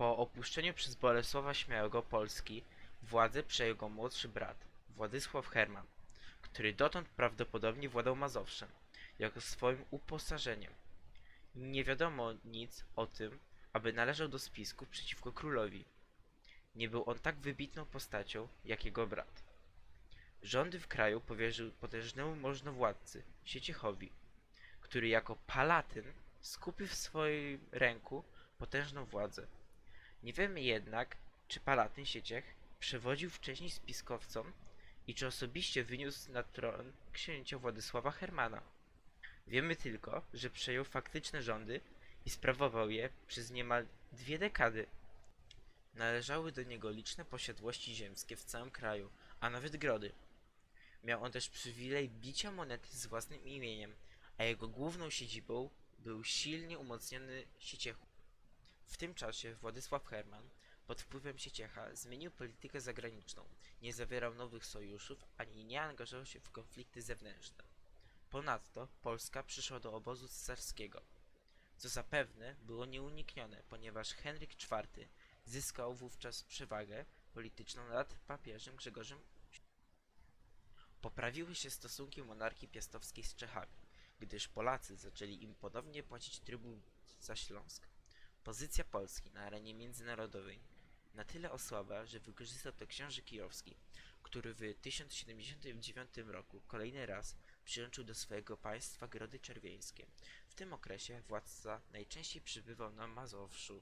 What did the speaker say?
Po opuszczeniu przez Bolesława Śmiałego Polski władzę przejął młodszy brat, Władysław Herman, który dotąd prawdopodobnie władał Mazowszem, jako swoim uposażeniem. Nie wiadomo nic o tym, aby należał do spisków przeciwko królowi. Nie był on tak wybitną postacią, jak jego brat. Rządy w kraju powierzył potężnemu możnowładcy, Sieciechowi, który jako palatyn skupił w swoim ręku potężną władzę. Nie wiemy jednak, czy palatyn Sieciech przewodził wcześniej spiskowcom i czy osobiście wyniósł na tron księcia Władysława Hermana. Wiemy tylko, że przejął faktyczne rządy i sprawował je przez niemal dwie dekady. Należały do niego liczne posiadłości ziemskie w całym kraju, a nawet grody. Miał on też przywilej bicia monety z własnym imieniem, a jego główną siedzibą był silnie umocniony Sieciechu. W tym czasie Władysław Herman pod wpływem Sieciecha zmienił politykę zagraniczną, nie zawierał nowych sojuszów ani nie angażował się w konflikty zewnętrzne. Ponadto Polska przyszła do obozu cesarskiego, co zapewne było nieuniknione, ponieważ Henryk IV zyskał wówczas przewagę polityczną nad papieżem Grzegorzem. Poprawiły się stosunki monarchii piastowskiej z Czechami, gdyż Polacy zaczęli im ponownie płacić trybut za Śląsk. Pozycja Polski na arenie międzynarodowej na tyle osłabła, że wykorzystał to książę Kijowski, który w 1079 roku kolejny raz przyłączył do swojego państwa Grody Czerwieńskie. W tym okresie władca najczęściej przybywał na Mazowszu.